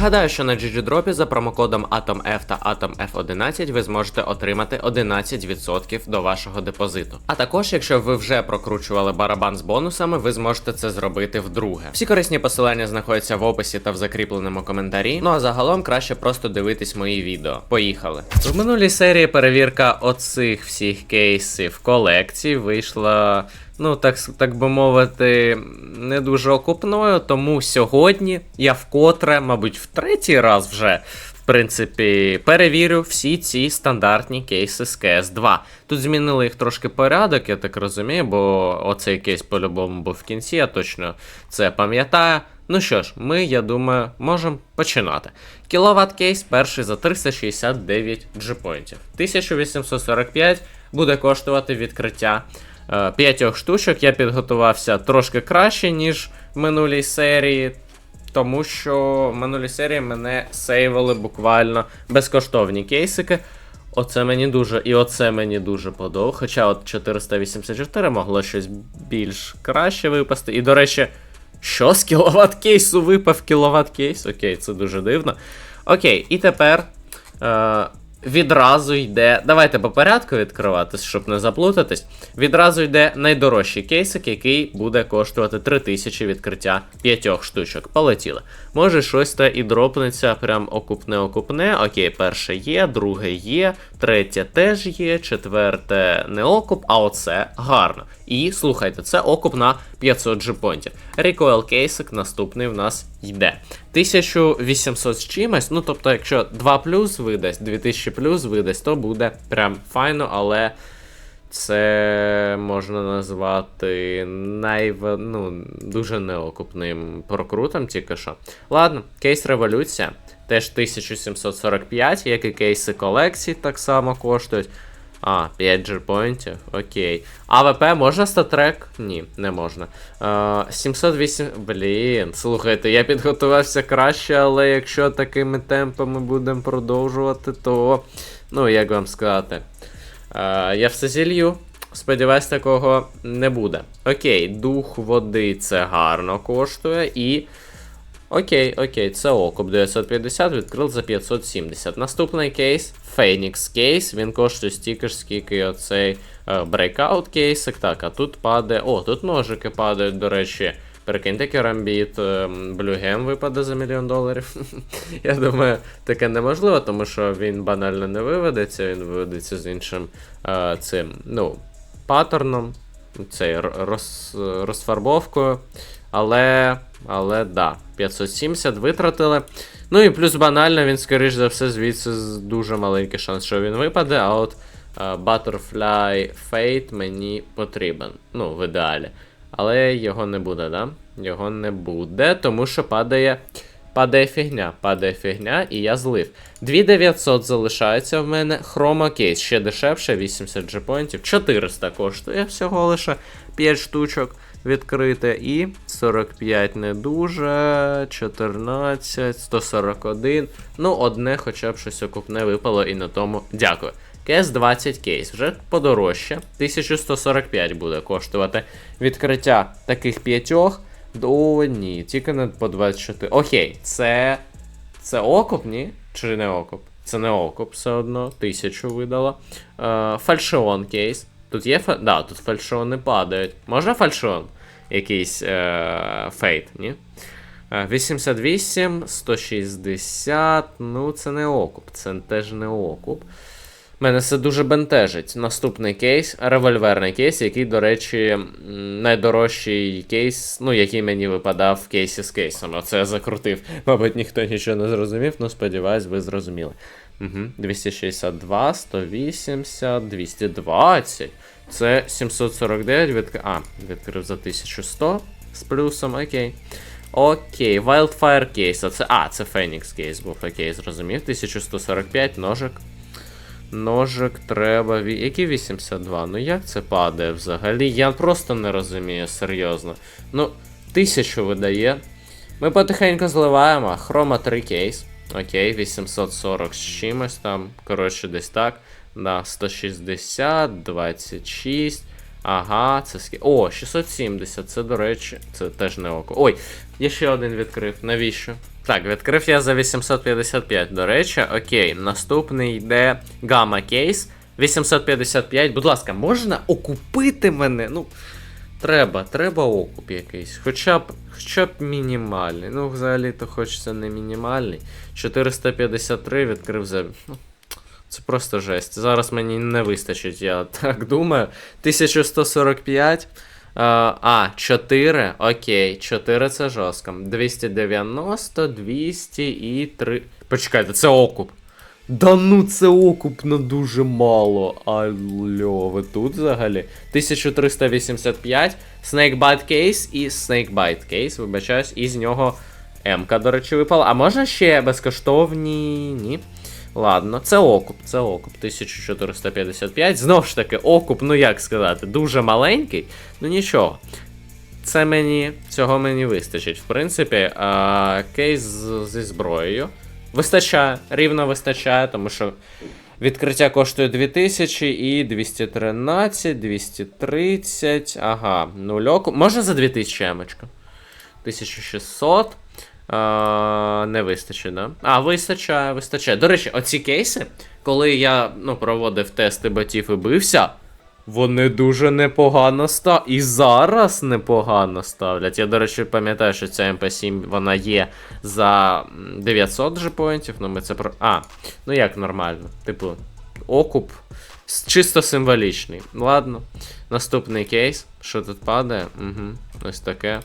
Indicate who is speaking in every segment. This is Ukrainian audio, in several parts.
Speaker 1: Нагадаю, що на GGDrop за промокодом AtomF та AtomF11 ви зможете отримати 11% до вашого депозиту. А також, якщо ви вже прокручували барабан з бонусами, ви зможете це зробити вдруге. Всі корисні посилання знаходяться в описі та в закріпленому коментарі. Ну а загалом краще просто дивитись мої відео. Поїхали. В минулій серії перевірка оцих всіх кейсів колекції вийшла ну так, так би мовити, не дуже окупною. Тому сьогодні я вкотре, мабуть, в третій раз вже. В принципі, перевірю всі ці стандартні кейси з CS2. Тут змінили їх трошки порядок, я так розумію, бо оцей кейс по-любому був в кінці, я точно це пам'ятаю. Ну що ж, ми, я думаю, можемо починати. Кіловат кейс перший за 369 джипоінтів. 1845 буде коштувати відкриття п'ятьох штучок. Я підготувався трошки краще, ніж в минулій серії. Тому що в минулій серії мене сейвили буквально безкоштовні кейсики. Оце мені дуже, і оце мені дуже подобається. Хоча от 484 могло щось більш краще випасти. І, до речі, що з кіловат кейсу випав кіловат кейс? Окей, це дуже дивно. Окей, і тепер е, відразу йде. Давайте по порядку відкривати, щоб не заплутатись. Відразу йде найдорожчий кейсик, який буде коштувати 3000 відкриття 5 штучок. Полетіли. Може щось та і дропнеться, прям окупне-окупне. Окей, перше є, друге є, третє теж є, четверте не окуп, а оце гарно. І слухайте, це окуп на 500 джипонтів. Recoil кейсик наступний в нас йде. 1800 з чимось, ну тобто, якщо 2 плюс видасть, 2000 плюс видасть, то буде прям файно, але це можна назвати найв... ну, дуже неокупним прокрутом тільки що. Ладно, кейс революція. Теж 1745, як і кейси колекції так само коштують. А, 5 джерпоінтів, окей. АВП можна статрек? Ні, не можна. Е, 708. Блін, слухайте, я підготувався краще, але якщо такими темпами будемо продовжувати, то. Ну, як вам сказати. Е, я все зілью. Сподіваюсь, такого не буде. Окей, дух води це гарно коштує і. Окей, окей, це окуп 950 відкрив за 570. Наступний кейс Phoenix кейс. Він коштує стільки ж, скільки оцей Breakout кейсик. Так, а тут падає. О, тут ножики падають, до речі. Прикиньте, керамбіт Блюгем випаде за мільйон доларів. Я думаю, таке неможливо, тому що він банально не виведеться, він виведеться з іншим е, цим, ну, паттерном, цей роз, розфарбовкою. Але, але да, 570 витратили. Ну і плюс банально, він, скоріш за все, звідси дуже маленький шанс, що він випаде, а от е, Butterfly Fate мені потрібен. Ну, в ідеалі. Але його не буде, да? Його не буде, тому що падає. Падає фігня, падає фігня, і я злив. 2900 залишається в мене. Хрома кейс ще дешевше, 80 джепоінтів. 400 коштує всього лише 5 штучок відкрите. І 45 не дуже, 14, 141. Ну, одне хоча б щось окупне випало, і на тому дякую. КС 20 кейс, вже подорожче. 1145 буде коштувати відкриття таких п'ятьох. О, ні, тільки не по 24. Окей, це. Це окуп, ні? Чи не окуп? Це не окуп, все одно. Тисячу видало. Е, фальшион кейс. Тут є фа... Да, тут фальшиони падають. Можна фальшон? Якийсь е... фейт, ні? Е, 88, 160. Ну, це не окуп. Це теж не окуп. Мене це дуже бентежить. Наступний кейс, револьверний кейс, який, до речі, найдорожчий кейс, ну, який мені випадав в кейсі з кейсом. Оце я закрутив. Мабуть, ніхто нічого не зрозумів, ну сподіваюсь, ви зрозуміли. Угу. 262, 180, 220. Це 749 відк... А, відкрив за 1100 з плюсом, окей. Окей, Wildfire кейс. А це. А, Phoenix кейс був, окей, зрозумів. 1145 ножик. Ножик треба. Які 82? Ну як це падає взагалі? Я просто не розумію, серйозно. Ну, тисячу видає. Ми потихеньку зливаємо. Хрома 3 кейс. Окей, 840 з чимось там. Коротше, десь так. Да, 160, 26. Ага, це скі. О, 670, це, до речі, це теж не око. Ой, я ще один відкрив. Навіщо? Так, відкрив я за 855, до речі. Окей, наступний йде гамма кейс. 855. Будь ласка, можна окупити мене? Ну, треба, треба окуп якийсь. Хоча б, хоча б мінімальний. Ну, взагалі-то хочеться не мінімальний. 453 відкрив за. Ну, це просто жесть. Зараз мені не вистачить, я так думаю. 1145. А, а, 4. Окей, 4 це жорстко. 290, 200 і 3. Почекайте, це окуп. Да ну це окуп на дуже мало. Алло, ви тут взагалі? 1385, Snakebite Case і Snakebite Case, вибачаюсь, і з нього М-ка, до речі, випала. А можна ще безкоштовні? Ні. Ладно, це окуп, це окуп. 1455. Знову ж таки, окуп, ну як сказати, дуже маленький, ну нічого. Це мені, цього мені вистачить. В принципі, а, кейс зі зброєю. Вистачає, рівно вистачає, тому що відкриття коштує 2000 і 213, 230. Ага, нульоку. Можна за 2000 емочка? 1600. Не вистачить, да? А, вистачає, вистачає. До речі, оці кейси, коли я ну, проводив тести ботів і бився, вони дуже непогано став. І зараз непогано ставлять. Я, до речі, пам'ятаю, що ця МП7 вона є за м, 900 джепоінтів, ну ми це про. А, ну як нормально. Типу, окуп. Чисто символічний. Ладно. Наступний кейс. Що тут падає? Угу. Ось таке.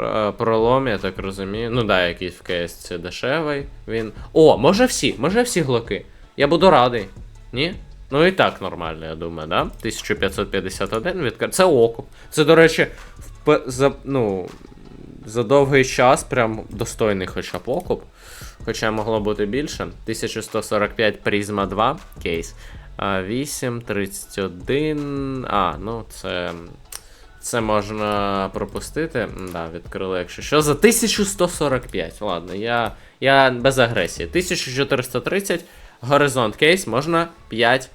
Speaker 1: Р- Пролом, я так розумію. Ну да, якийсь в КС дешевий. Він. О, може всі, може всі глоки. Я буду радий. Ні? Ну і так нормально, я думаю, да? 1551 відкр... Це окуп. Це, до речі, вп... за, ну, за довгий час прям достойний хоча б окуп. Хоча могло бути більше. 1145 Призма 2 кейс. А, 8, 31. А, ну це. Це можна пропустити. Да, відкрили, якщо що. За 1145. Ладно, я, я без агресії. 1430. Горизонт кейс, можна 5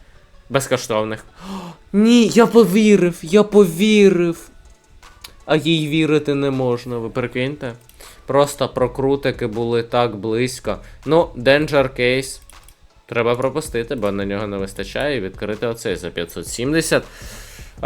Speaker 1: безкоштовних. О, ні, я повірив, я повірив. А їй вірити не можна, ви прикиньте. Просто прокрутики були так близько. Ну, Danger Case. Треба пропустити, бо на нього не вистачає, і відкрити оцей за 570.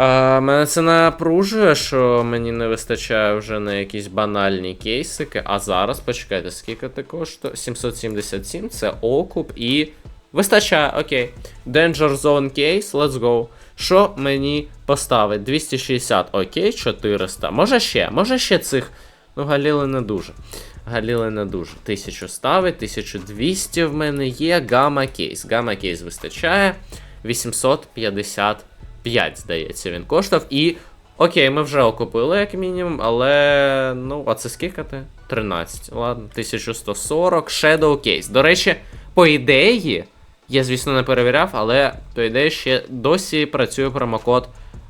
Speaker 1: А, мене це напружує, що мені не вистачає вже на якісь банальні кейсики. А зараз, почекайте, скільки ти коштує? 777, це окуп і. Вистачає, окей. Danger Zone Case, let's go. Що мені поставить? 260, окей, 400. Може ще, може ще цих. Ну, Галіли не дуже. Галіли не дуже. 1000 ставить, 1200 в мене є. Гамма кейс. Гамма кейс вистачає. 855, здається, він коштував. І. Окей, ми вже окупили, як мінімум, але. Ну, а це скільки ти? 13. Ладно, 1140. Shadow Case. До речі, по ідеї, я, звісно, не перевіряв, але по ідеї ще досі працює промокод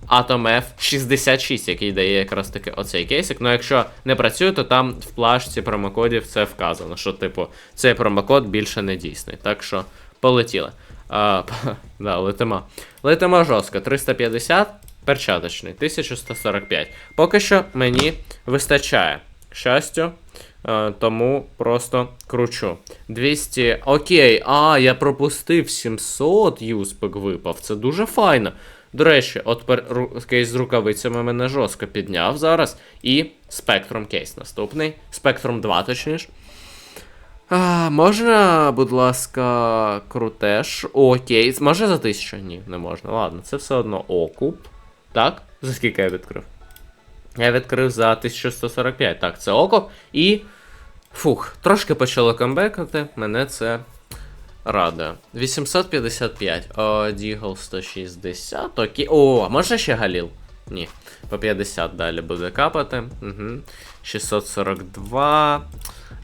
Speaker 1: Atom F66, який дає якраз таки оцей кейсик. Ну, якщо не працює, то там в плашці промокодів це вказано, що, типу, цей промокод більше не дійсний. Так що полетіли. А, да, летимо. Летимо жорстко. 350, перчаточний, 1145. Поки що мені вистачає. К щастю. Е, тому просто кручу. 200. Окей, а, я пропустив 700 юспек випав. Це дуже файно. До речі, от пер... кейс з рукавицями мене жорстко підняв зараз. І Spectrum кейс наступний. Spectrum 2, точніше. А, можна, будь ласка, крутеш. Окей. Може за тисячу? Ні, не можна. Ладно, це все одно окуп. Так? За скільки я відкрив? Я відкрив за 1145. Так, це окуп. І. Фух, трошки почало камбекати. Мене це радує. 855. О, Дігл 160. Окей. О, а може ще Галіл? Ні. По 50 далі буде капати. Угу. 642.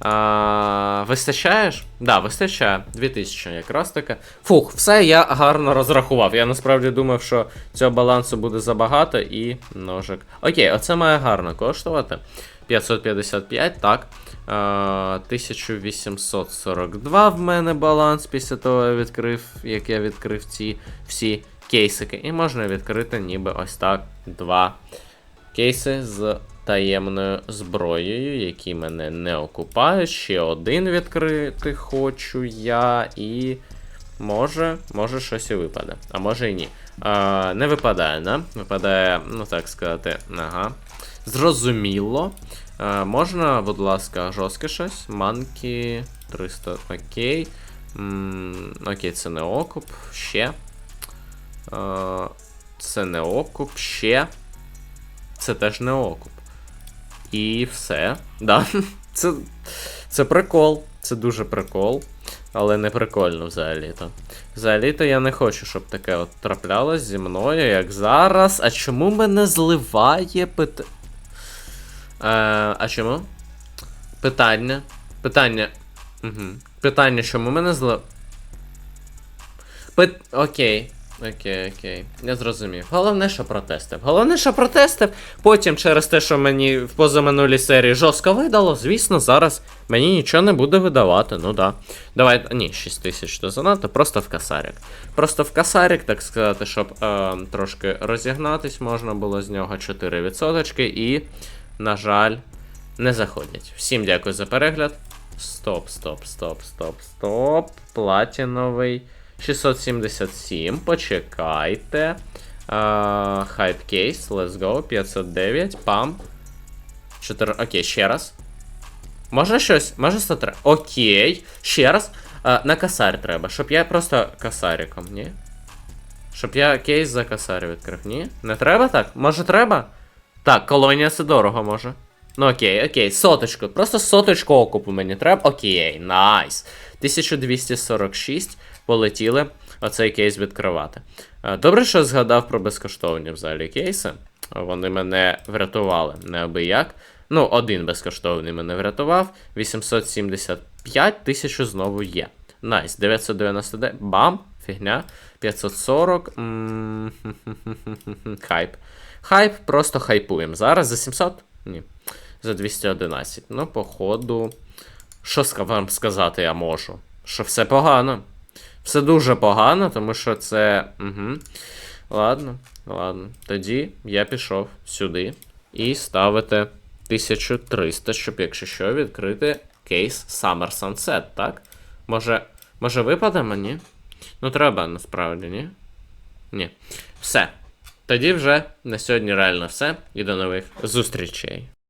Speaker 1: А, вистачаєш? Да, вистачає. 2000 якраз таки. Фух, все я гарно розрахував. Я насправді думав, що цього балансу буде забагато і ножик. Окей, оце має гарно коштувати. 555, так. А, 1842 в мене баланс після того, я відкрив, як я відкрив ці всі кейсики. І можна відкрити ніби ось так два кейси з таємною зброєю, які мене не окупають. Ще один відкрити хочу я. І. Може, може щось і випаде. А може і ні. А, не випадає, да? Випадає, ну так сказати, ага. Зрозуміло. А, можна, будь ласка, жорстке щось. Манкі 300, окей. М, окей, це не окуп. Ще. А, це не окуп. Ще. Це теж не окуп. І все. Да. Це, це прикол. Це дуже прикол. Але не прикольно взагалі-то. Взагалі-то я не хочу, щоб таке от траплялось зі мною, як зараз. А чому мене зливає пит... Е, а чому? Питання. Питання. Угу. Питання, чому мене зли... Пит... Окей. Окей, окей. Я зрозумів. Головне, що протестив. Головне, що протестив. Потім, через те, що мені в позаминулій серії жорстко видало, звісно, зараз мені нічого не буде видавати. Ну да. Давай. Ні, 6 тисяч то занадто, просто в касарик. Просто в касарик, так сказати, щоб е, трошки розігнатись, можна було з нього 4% і, на жаль, не заходять. Всім дякую за перегляд. Стоп, стоп, стоп, стоп, стоп. Платіновий. 677, почекайте. Хайп кейс, let's go. 509, пам. 4. Окей, ще раз. Можна щось? Може 103? Окей. Ще раз. А, на касар треба, щоб я просто касариком, ні? Щоб я кейс за касар відкрив, ні? Не треба так? Може треба? Так, колонія це дорого може. Ну окей, окей, соточку. Просто соточку окупу мені треба. Окей, найс. 1246 полетіли оцей кейс відкривати. Е, Добре, що згадав про безкоштовні взагалі кейси. Вони мене врятували неабияк. Ну, один безкоштовний мене врятував. 875 тисяч знову є. Найс, 999. Бам! Фігня. 540. м, Хайп. Хайп, просто хайпуємо. Зараз за 700? Ні. За 211. Ну, походу. Що вам сказати я можу? Що все погано. Все дуже погано, тому що це. Угу. Ладно, ладно. Тоді я пішов сюди і ставити 1300, щоб, якщо що, відкрити кейс Summer Sunset, так? Може. Може випаде мені? Ну, треба насправді, ні? Ні. Все. Тоді вже на сьогодні реально все. І до нових зустрічей.